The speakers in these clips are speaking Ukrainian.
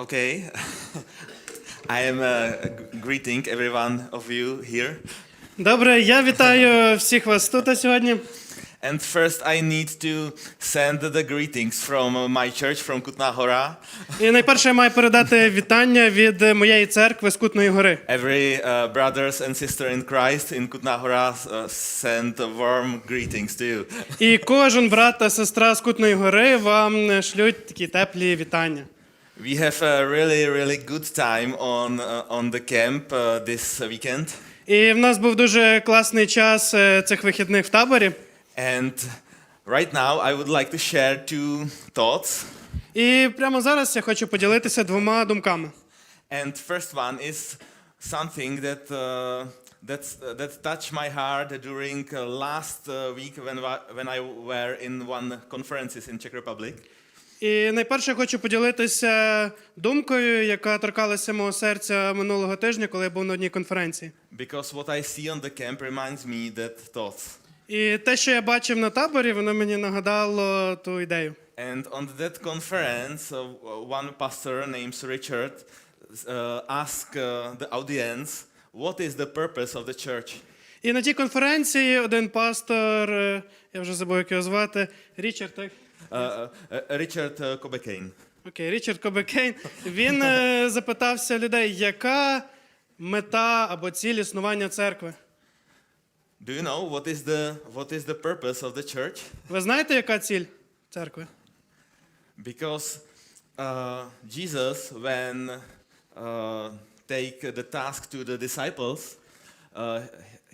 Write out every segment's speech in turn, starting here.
Okay. I am uh, greeting every one of you here. Добре, я вітаю всіх вас тут сьогодні. And first, I need to send the greetings from uh, my church, from Kutna Hora. І найперше я маю передати вітання від моєї церкви з Кутної гори. Every uh, brothers and sister in Christ in Kutna Hora uh, send warm greetings to you. І кожен брат та сестра з Кутної гори вам шлють такі теплі вітання. We have a really, really good time on uh, on the camp uh, this weekend, І в нас був дуже класний час е, цих вихідних в таборі. and right now I would like to share two thoughts. І прямо зараз я хочу поділитися двома думками. And first one is something that uh, that's, uh, that touched my heart during uh, last uh, week when wa- when I were in one conferences in Czech Republic. І найперше хочу поділитися думкою, яка торкалася мого серця минулого тижня, коли я був на одній конференції. Because what I see on the camp reminds me that thoughts. І те, що я бачив на таборі, воно мені нагадало ту ідею. And on that conference, uh, one pastor named Richard uh, asked uh, the audience, "What is the purpose of the church?" І на тій конференції один пастор, е, я вже забув, як його звати, Річард, так? Uh, uh, Richard uh, Kobekane. Окей, Річард Кобекейн. Він е, запитався людей, яка мета або ціль існування церкви. Do you know what is the what is the purpose of the church? Ви знаєте, яка ціль церкви? Because uh, Jesus, when uh, take the task to the disciples, uh,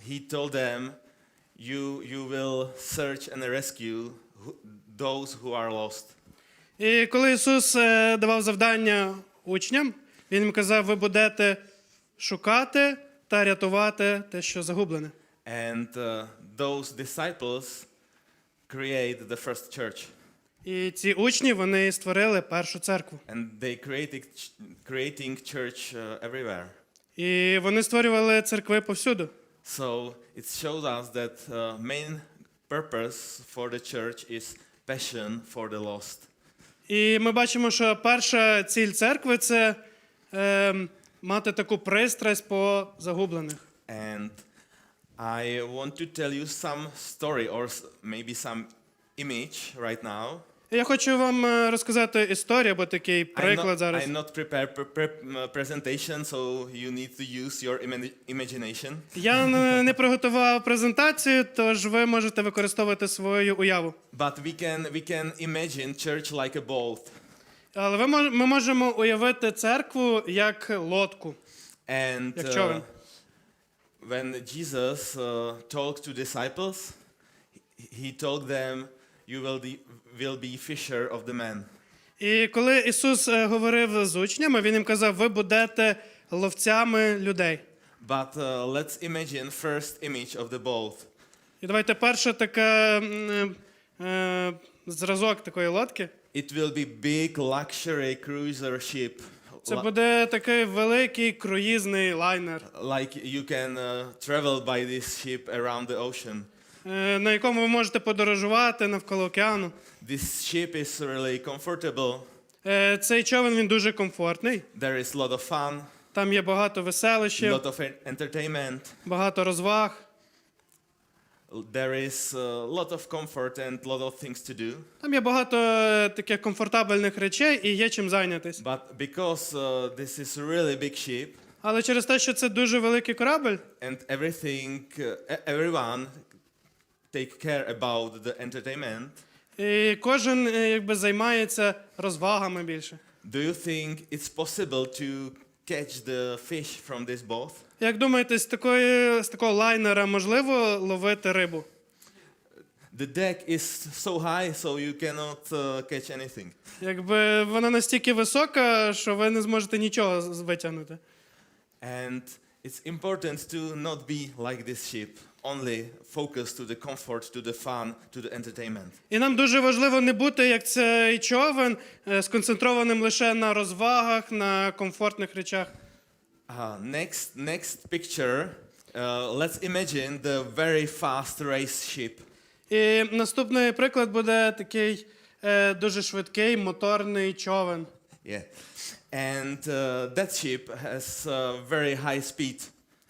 he told them, "You you will search and rescue who, those who are lost." І коли Ісус е, давав завдання учням, Він їм казав, ви будете шукати та рятувати те, що загублене. And uh, those disciples create the first church, І ці учні вони створили першу церкву. and they created creating church uh, everywhere. І вони створювали церкви повсюду. So it shows us that uh, main purpose for the church is passion for the lost. І ми бачимо, що перша ціль церкви це е, мати таку пристрасть по загублених. And I want to tell you some story or s- maybe some image right now. Я хочу вам е, розказати історію або такий I'm приклад not, зараз. I'm not prepared pre- pre- uh, presentation, so you need to use your ima- imagination. Я не не приготував презентацію, тож ви можете використовувати свою уяву. But we can we can imagine church like a boat, Але ви мож, ми можемо уявити церкву як лодку. and Як uh, when Jesus uh, talked to disciples, he- he told them, "You will be will be fisher of the men." І коли Ісус е, говорив з учнями, Він їм казав, ви будете ловцями людей. But uh, let's imagine first image of the boat. І давайте перше таке м, е, е, зразок такої лодки. It will be big luxury cruiser ship, Це li- буде такий великий круїзний лайнер, like you can uh, travel by this ship around the ocean. Е, на якому ви можете подорожувати навколо океану. This ship is really comfortable. Е, Цей човен він дуже комфортний. There is a lot of fun, Там є багато a веселищів, lot of entertainment. багато розваг. There is a lot of comfort and lot of things to do. Там є багато е, таких комфортабельних речей і є чим зайнятись. But because uh, this is a really big ship Але через те, що це дуже великий корабль, and everything, everyone take care about the entertainment, і кожен е, якби займається розвагами більше. do you think it's possible to catch the fish from this boat? Як думаєте, з такої з такого лайнера можливо ловити рибу? The deck is so high, so you cannot uh, catch anything. Якби вона настільки висока, що ви не зможете нічого з- витягнути. And it's important to not be like this ship, only focus to the comfort, to the fun, to the entertainment. І нам дуже важливо не бути як цей човен, е, сконцентрованим лише на розвагах, на комфортних речах. Uh, next, next picture. Uh, let's imagine the very fast race ship. І наступний приклад буде такий е, дуже швидкий моторний човен. Yeah. And uh, that ship has uh, very high speed.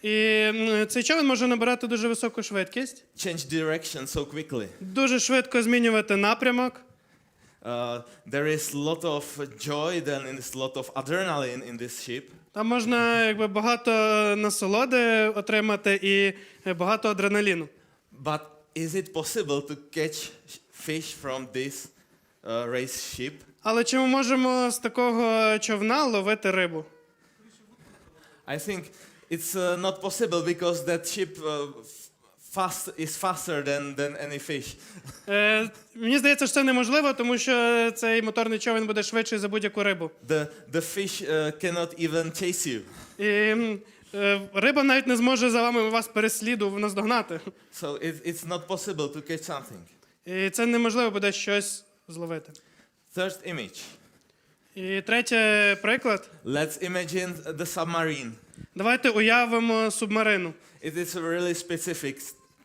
І м, цей човен може набирати дуже високу швидкість, Change direction so quickly. дуже швидко змінювати напрямок. Uh, there is lot of joy, then a lot of adrenaline in this ship. Там можна якби багато насолоди отримати і е, багато адреналіну. But is it possible to catch fish from this uh, race ship? Але чи ми можемо з такого човна ловити рибу? I think it's uh, not possible because that ship uh, fast is faster than, than any fish. Е, мені здається, що це неможливо, тому що цей моторний човен буде швидший за будь-яку рибу. The, the fish uh, cannot even chase you. І м, е, риба навіть не зможе за вами вас пересліду наздогнати. So it, it's not possible to catch something. І це неможливо буде щось зловити. Third image. І третій приклад. Let's imagine the submarine. Давайте уявимо субмарину. It is a really specific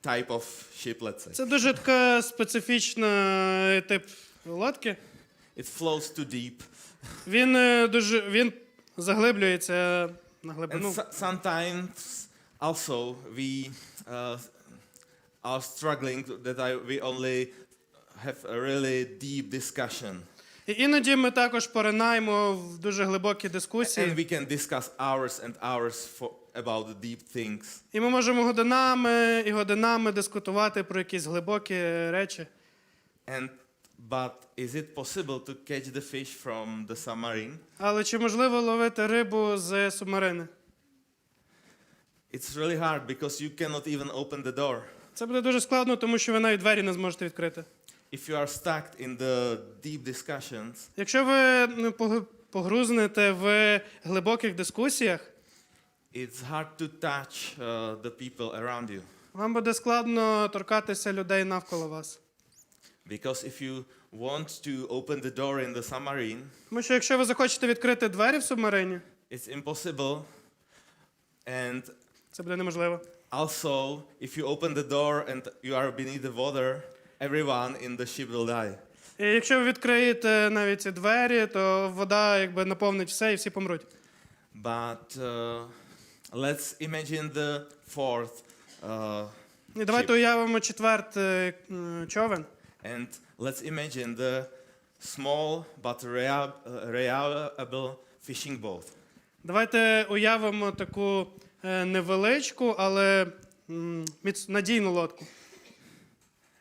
type of ship, let's say. Це дуже така специфічна е, тип лодки. It flows too deep. Він е, дуже він заглиблюється на And глибину. so- sometimes also we uh, are struggling that I, we only have a really deep discussion. І іноді ми також поринаємо в дуже глибокі And дискусії, we can discuss hours and hours for, about the deep things. і ми можемо годинами і годинами дискутувати про якісь глибокі речі. And, but is it possible to catch the fish from the submarine? Але чи можливо ловити рибу з субмарини? It's really hard because you cannot even open the door. Це буде дуже складно, тому що ви навіть двері не зможете відкрити. If you are stuck in the deep discussions, Якщо ви ну, погу- погрузнете в глибоких дискусіях, it's hard to touch uh, the people around you. вам буде складно торкатися людей навколо вас. Because if you want to open the door in the submarine, Тому що якщо ви захочете відкрити двері в субмарині, it's impossible. And це буде неможливо. also, if you open the door and you are beneath the water, everyone in the ship will die. І якщо ви відкриєте навіть ці двері, то вода якби наповнить все і всі помруть. But uh, let's imagine the fourth uh, І давайте уявимо четвертий м, човен. And let's imagine the small but rea- uh, reliable fishing boat. Давайте уявимо таку е, невеличку, але м, міц- надійну лодку.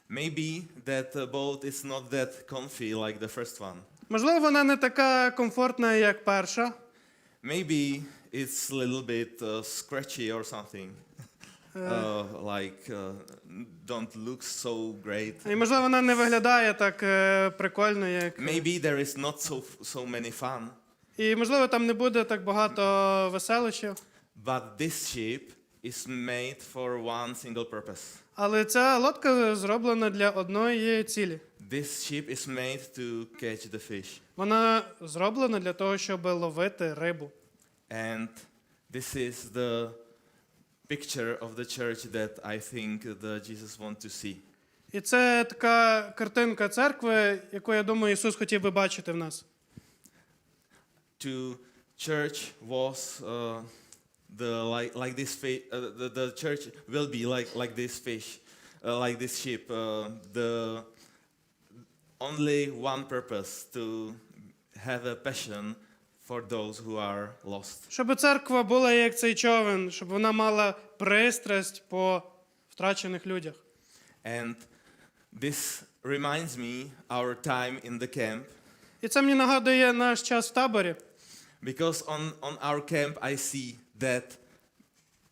Maybe that uh, boat is not that comfy like the first one. Можливо, вона не така комфортна, як перша. Maybe it's a little bit uh, scratchy or something. Uh, like uh, don't look so great. І можливо, вона не виглядає так е, прикольно, як. Maybe there is not so so many fun. І можливо, там не буде так багато веселищів. But this ship is made for one single purpose. Але ця лодка зроблена для одної цілі. This ship is made to catch the fish. Вона зроблена для того, щоб ловити рибу. And this is the picture of the church that I think the Jesus want to see. І це така картинка церкви, яку я думаю, Ісус хотів би бачити в нас. To church was uh, the like like this fish. Uh, the, the church will be like like this fish, uh, like this ship. Uh, the only one purpose to have a passion for those who are lost. Щоб церква була як цей човен, щоб вона мала пристрасть по втрачених людях. And this reminds me our time in the camp І це мені нагадує наш час в таборі. because on, on our camp I see that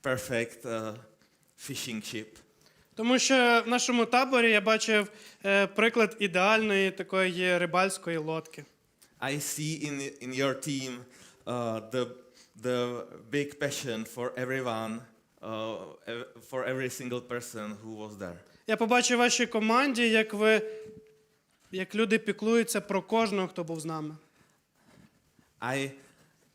perfect uh, fishing ship. Тому що в нашому таборі я бачив е, приклад ідеальної такої рибальської лодки. I see in, in your team uh, the, the big passion for everyone, uh, for every single person who was there. Я побачив в вашій команді, як ви як люди піклуються про кожного, хто був з нами. I,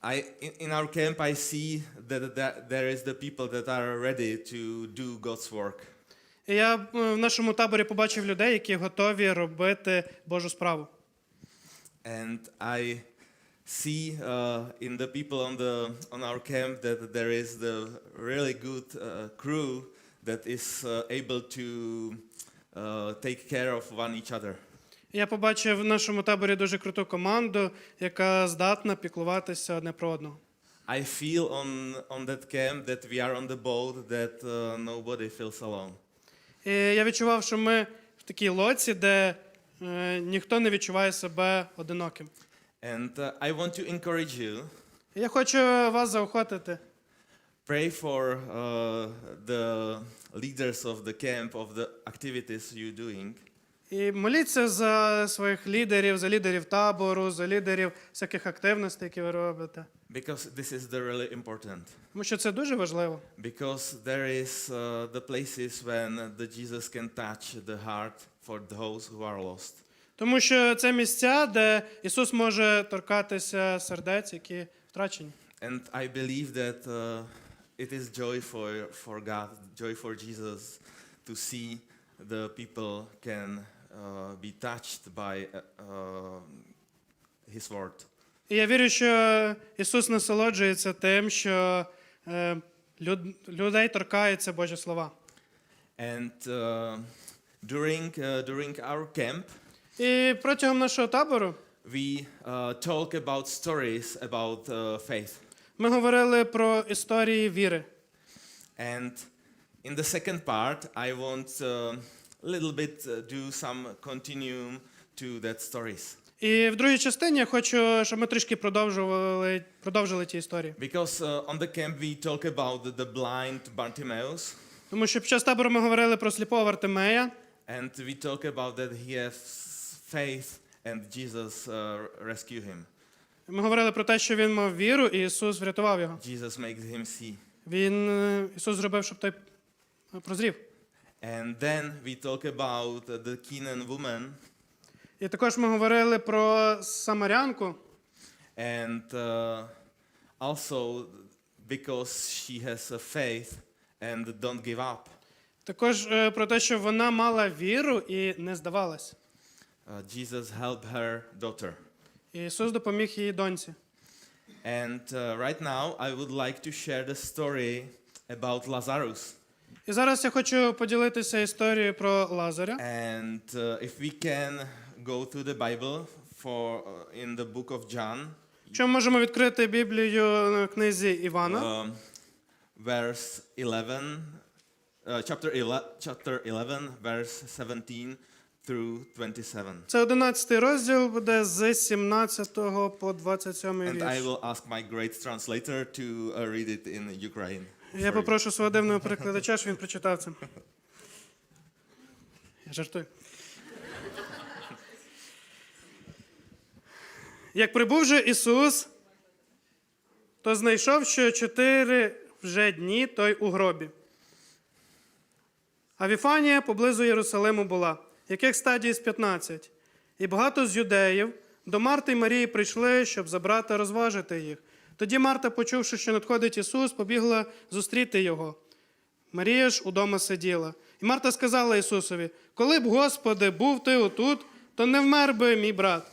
I, in, in our camp, I see that, that there is the people that are ready to do God's work. І я е, в нашому таборі побачив людей, які готові робити Божу справу. And I see uh, in the people on the on our camp that there is the really good uh, crew that is uh, able to uh, take care of one each other. Я побачив в нашому таборі дуже круту команду, яка здатна піклуватися одне про одного. I feel on on that camp that we are on the boat that uh, nobody feels alone. І я відчував, що ми в такій лоці, де е, ніхто не відчуває себе одиноким. And uh, I want to encourage you. Я хочу вас заохотити. Pray for uh, the leaders of the camp of the activities you're doing. І моліться за своїх лідерів, за лідерів табору, за лідерів всяких активностей, які ви робите. Because this is the really important. Тому що це дуже важливо. Because there is uh, the places when the Jesus can touch the heart for those who are lost. Тому що це місця, де Ісус може торкатися сердець, які втрачені. And I believe that uh, it is joy for, for God, joy for Jesus to see the people can uh, be touched by uh, uh, His word. І я вірю, що Ісус насолоджується тим, що е, люд, людей торкаються Божі слова. And uh, during, uh, during our camp, І протягом нашого табору we uh, talk about stories about uh, faith. ми говорили про історії віри. And in the second part, I want a little bit uh, do some continuum to that stories. І в другій частині я хочу, щоб ми трішки продовжували, продовжили ті історії. Because uh, on the camp we talk about the, the blind Bartimaeus, Тому що під час табору ми говорили про сліпого Вартимея, and we talk about that he has faith and Jesus uh, rescue him. ми говорили про те, що він мав віру, і Ісус врятував його. Jesus makes him see. Він е, Ісус зробив, щоб той е, прозрів. And then we talk about uh, the Canaan woman, І також ми говорили про самарянку, and uh, also because she has a faith and don't give up. також е, про те, що вона мала віру і не здавалась. Uh, Jesus helped her daughter. І Ісус допоміг її доньці. And uh, right now, I would like to share the story about Lazarus. І зараз я хочу поділитися історією про Лазаря. And uh, if we can go through the Bible for uh, in the book of John, Що ми можемо відкрити Біблію на книзі Івана, um, verse 11, uh, chapter 11, chapter 11, verse 17 through 27. це 11 розділ буде з 17 по 27 And I вірш. will ask my great translator to uh, read it in Ukraine. Я попрошу свого дивного перекладача, щоб він прочитав це. Я жартую. Як прибув же Ісус, то знайшов, що чотири вже дні той у гробі. А Віфанія поблизу Єрусалиму була, яких стадій з 15. І багато з юдеїв до Марти й Марії прийшли, щоб забрати розважити їх. Тоді Марта, почувши, що надходить Ісус, побігла зустріти його. Марія ж удома сиділа. І Марта сказала Ісусові: Коли б, Господи, був ти отут, то не вмер би мій брат.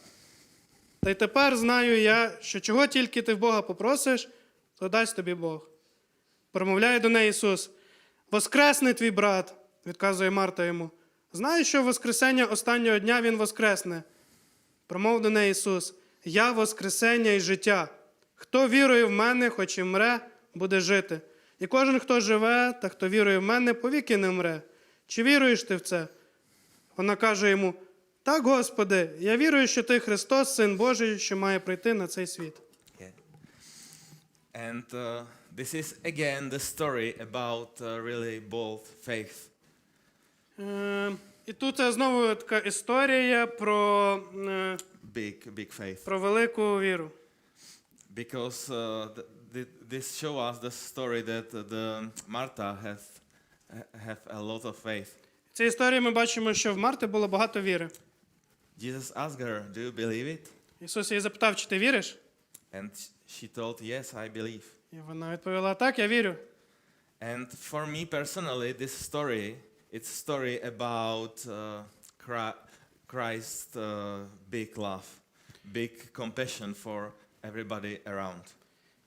Та й тепер знаю я, що чого тільки ти в Бога попросиш, то дасть тобі Бог. Промовляє до неї Ісус: Воскресне твій брат, відказує Марта йому. Знаю, що в Воскресення останнього дня Він воскресне. Промов до неї Ісус: Я Воскресення і життя. Хто вірує в мене, хоч і мре, буде жити. І кожен, хто живе та хто вірує в мене, повіки не мре. Чи віруєш ти в це? Вона каже йому: Так, Господи, я вірую, що ти Христос, Син Божий, що має прийти на цей світ. And uh, this is again the story about uh, really bold faith. Е, і тут е, знову така історія про, е, Big, big faith. про велику віру. Because uh, th- th- this show us the story that uh, the Martha has ha- have a lot of faith. В цій історії ми бачимо, що в Марти було багато віри. Jesus asked her, "Do you believe it?" Ісус її запитав, чи ти віриш? And she told, "Yes, I believe." І вона відповіла: Так, я вірю. And for me personally, this story it's a story about uh, Chri- Christ's uh, big love, big compassion for everybody around.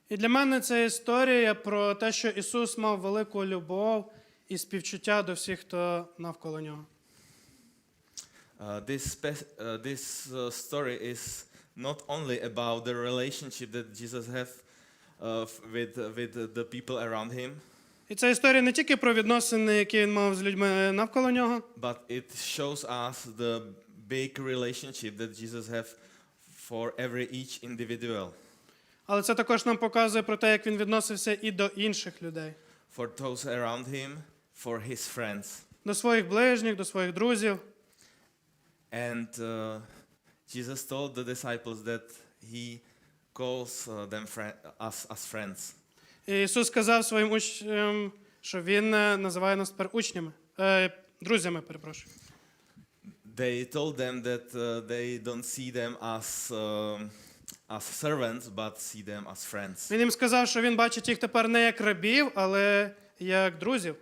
І для мене це історія про те, що Ісус мав велику любов і співчуття до всіх, хто навколо нього. Uh, this uh, this uh, story is not only about the relationship that Jesus have uh, with with the people around him, І ця історія не тільки про відносини, які він мав з людьми навколо нього, but it shows us the big relationship that Jesus have for every each individual, але це також нам показує про те, як він відносився і до інших людей, for those around him, for his friends, до своїх ближніх, до своїх друзів. and uh, Jesus told the disciples that he calls uh, them fri- us as friends. І Ісус сказав своїм учням, що Він е, називає нас тепер учнями, е, друзями, перепрошую. They told them that uh, they don't see them as um, as servants, but see them as friends. Він їм сказав, що він бачить їх тепер не як рабів, але як друзів.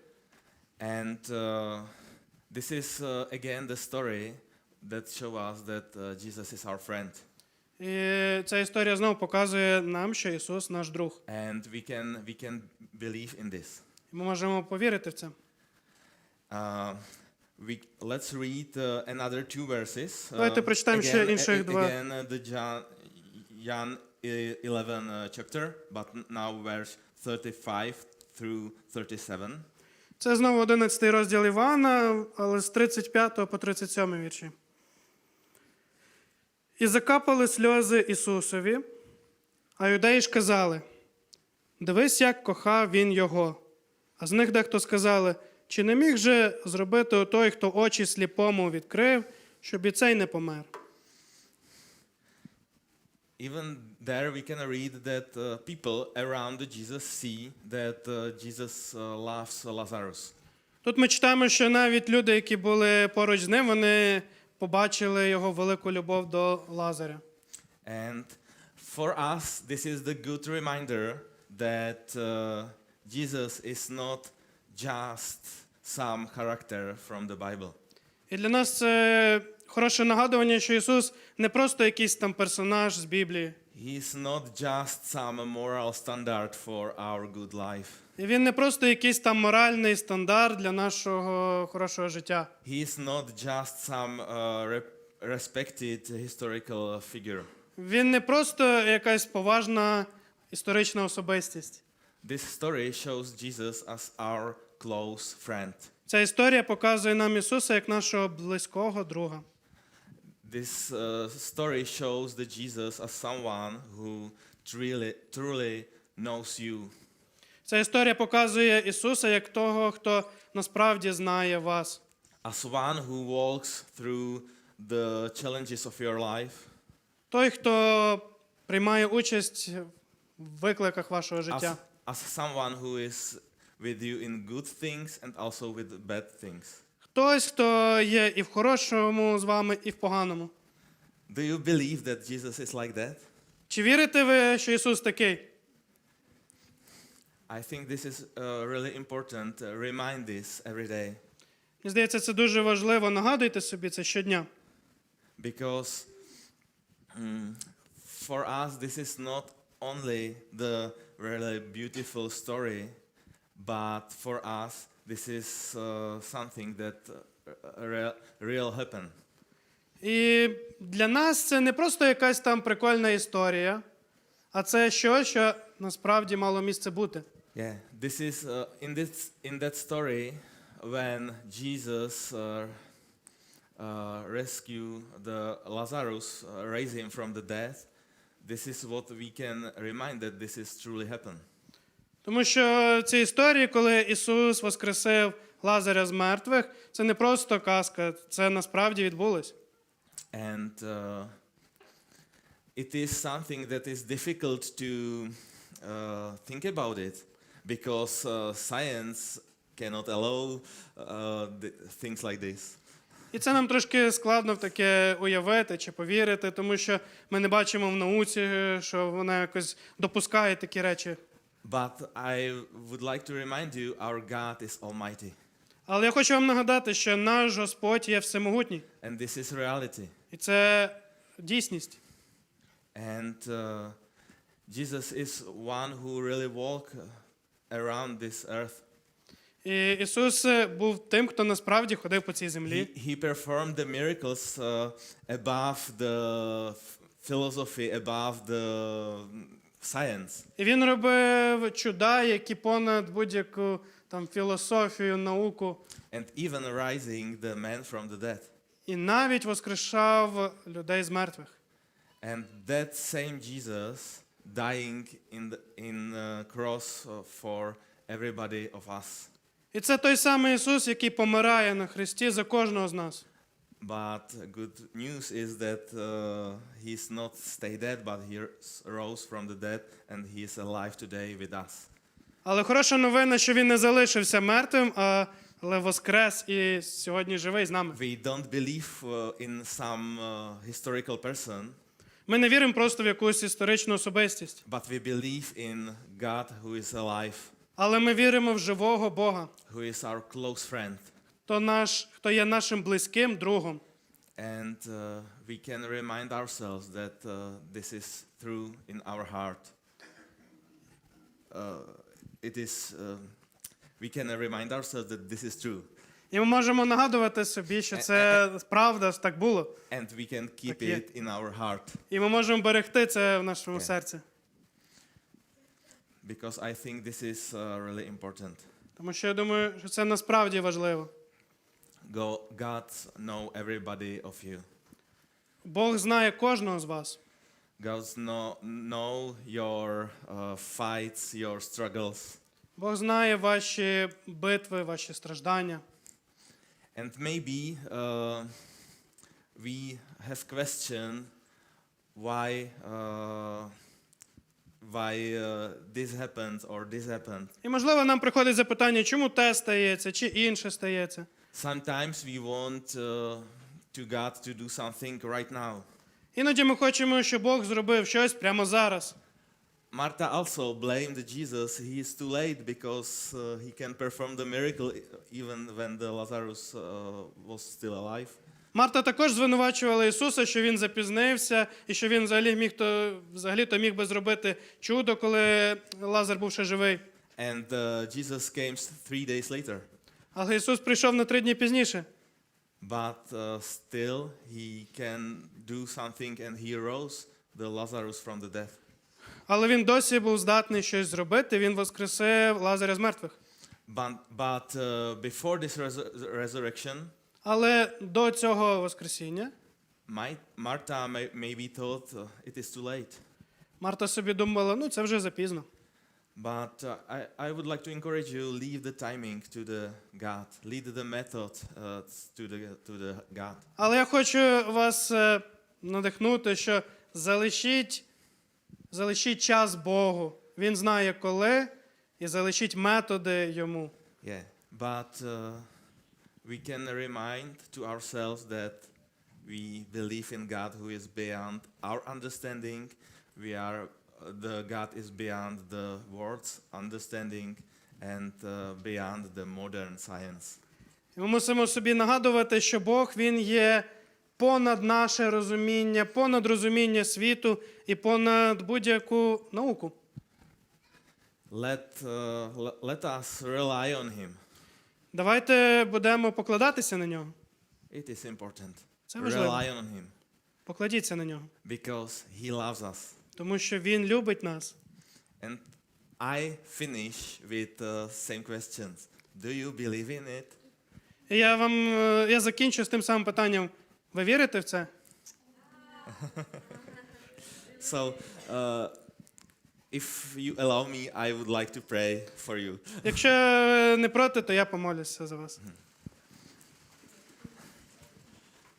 And uh, this is uh, again the story that show us that uh, Jesus is our friend, І ця історія знову показує нам, що Ісус наш друг. and we can we can believe in this. І Ми можемо повірити в це. Uh, we let's read uh, another two verses. Давайте прочитаємо ще again, інших два. again uh, the John, John uh, 11 uh, chapter, but now verse 35 through 37. Це знову 11 розділ Івана, але з 35 по 37 вірші. І закапали сльози Ісусові, а юдеї ж казали: Дивись, як кохав він його. А з них дехто сказали, чи не міг же зробити той, хто очі сліпому відкрив, щоб і цей не помер. Even there, we can read that uh, people around Jesus see that uh, Jesus uh, loves Lazarus. Тут ми читаємо, що навіть люди, які були поруч з ним, вони побачили його велику любов до Лазаря. And for us, this is the good reminder that uh, Jesus is not just some character from the Bible. І для нас це хороше нагадування, що Ісус не просто якийсь там персонаж з Біблії. He's not just some moral standard for our good life. І він не просто якийсь там моральний стандарт для нашого хорошого життя. He's not just some uh, rep- respected historical figure. Він не просто якась поважна історична особистість. This story shows Jesus as our close friend. Ця історія показує нам Ісуса як нашого близького друга. This uh, story shows that Jesus as someone who truly, truly knows you. Ця історія показує Ісуса як того, хто насправді знає вас. as one who walks through the challenges of your life, Той, хто приймає участь в викликах вашого as, життя. as someone who is with you in good things and also with bad things. Хтось, хто є і в хорошому з вами, і в поганому. Do you believe that Jesus is like that? Чи вірите ви, що Ісус такий? I think this is uh, really important. Uh, remind this every day Мені здається, це дуже важливо. Нагадуйте собі це щодня. because mm, for us, this is not only the really beautiful story, but for us, this is uh, something that uh, real, real happened. І для нас це не просто якась там прикольна історія, а це щось, що насправді мало місце бути. Yeah, this is uh, in this in that story when Jesus uh, uh, rescue the Lazarus, uh, raise him from the death. This is what we can remind that this is truly happened. Тому що в цій історії, коли Ісус воскресив Лазаря з мертвих, це не просто казка, це насправді відбулось. And uh, it is something that is difficult to uh, think about it because uh, science cannot allow uh, things like this. І це нам трошки складно в таке уявити чи повірити, тому що ми не бачимо в науці, що вона якось допускає такі речі. But I would like to remind you our God is Almighty, Але я хочу вам нагадати, що наш Господь є всемогутній, and this is reality. і це дійсність. And uh, Jesus is one who really walk uh, around this earth. І Ісус е, був тим, хто насправді ходив по цій землі. He, he performed the miracles uh, above the f- philosophy, above the mm, science. І він робив чуда, які понад будь-яку там філософію, науку, And even rising the man from the dead. і навіть воскрешав людей з мертвих. And that same Jesus dying in the in uh, cross uh, for everybody of us. І це той самий Ісус, який помирає на Христі за кожного з нас. But good news is that uh, he's not stay dead, but he s- rose from the dead, and he is alive today with us. Але хороша новина, що він не залишився мертвим, а але воскрес і сьогодні живий з нами. We don't believe uh, in some uh, historical person, Ми не віримо просто в якусь історичну особистість, but we believe in God who is alive, але ми віримо в живого Бога, who is our close friend, хто наш, хто є нашим близьким другом. and uh, we can remind ourselves that uh, this is true in our heart. Uh, it is. Uh, we can remind ourselves that this is true, І ми можемо нагадувати собі, що це правда, так було. and we can keep Так є. it in our heart І ми можемо берегти це в нашому Окей. серці. because I think this is uh, really important. Тому що я думаю, що це насправді важливо. Go, God know everybody of you. Бог знає кожного з вас. God know, know your uh, fights, your struggles, Бог знає ваші битви, ваші страждання. and maybe uh, we have question why uh, why uh, this happened or this happened. І можливо, нам приходить запитання, чому те стається, чи інше стається. Sometimes we want uh, to God to do something right now. Іноді ми хочемо, щоб Бог зробив щось прямо зараз. Martha also blamed Jesus. He is too late because uh, he can perform the miracle e- even when the Lazarus uh, was still alive. Марта також звинувачувала Ісуса, що він запізнився, і що він взагалі міг то взагалі то міг би зробити чудо, коли Лазар був ще живий. And uh, Jesus came s- three days later. Але Ісус прийшов на три дні пізніше. But uh, still, he can do something, and he rose the Lazarus from the death. Але він досі був здатний щось зробити. Він воскресив Лазаря з мертвих. But, but uh, before this resur- resurrection, Але до цього воскресіння my, Martha may, maybe thought uh, it is too late. Марта собі думала, ну це вже запізно. But uh, I, I would like to encourage you leave the timing to the God, lead the method uh, to the to the God. Але я хочу вас е, надихнути, що залишіть, залишіть час Богу. Він знає коли, і залишіть методи йому. Yeah, but uh, we can remind to ourselves that we believe in God who is beyond our understanding. We are uh, the God is beyond the world's understanding and uh, beyond the modern science. Ми мусимо собі нагадувати, що Бог він є понад наше розуміння, понад розуміння світу і понад будь-яку науку. Let uh, let us rely on Him. Давайте будемо покладатися на нього. It is important. Це важливо. Rely on Him Покладіться на нього, because He loves us. Тому що він любить нас. And I finish with uh, same questions. Do you believe in it? І я вам е, я закінчу з тим самим питанням. Ви вірите в це? So, uh, if you allow me, I would like to pray for you. Якщо е, не проти, то я помолюся за вас.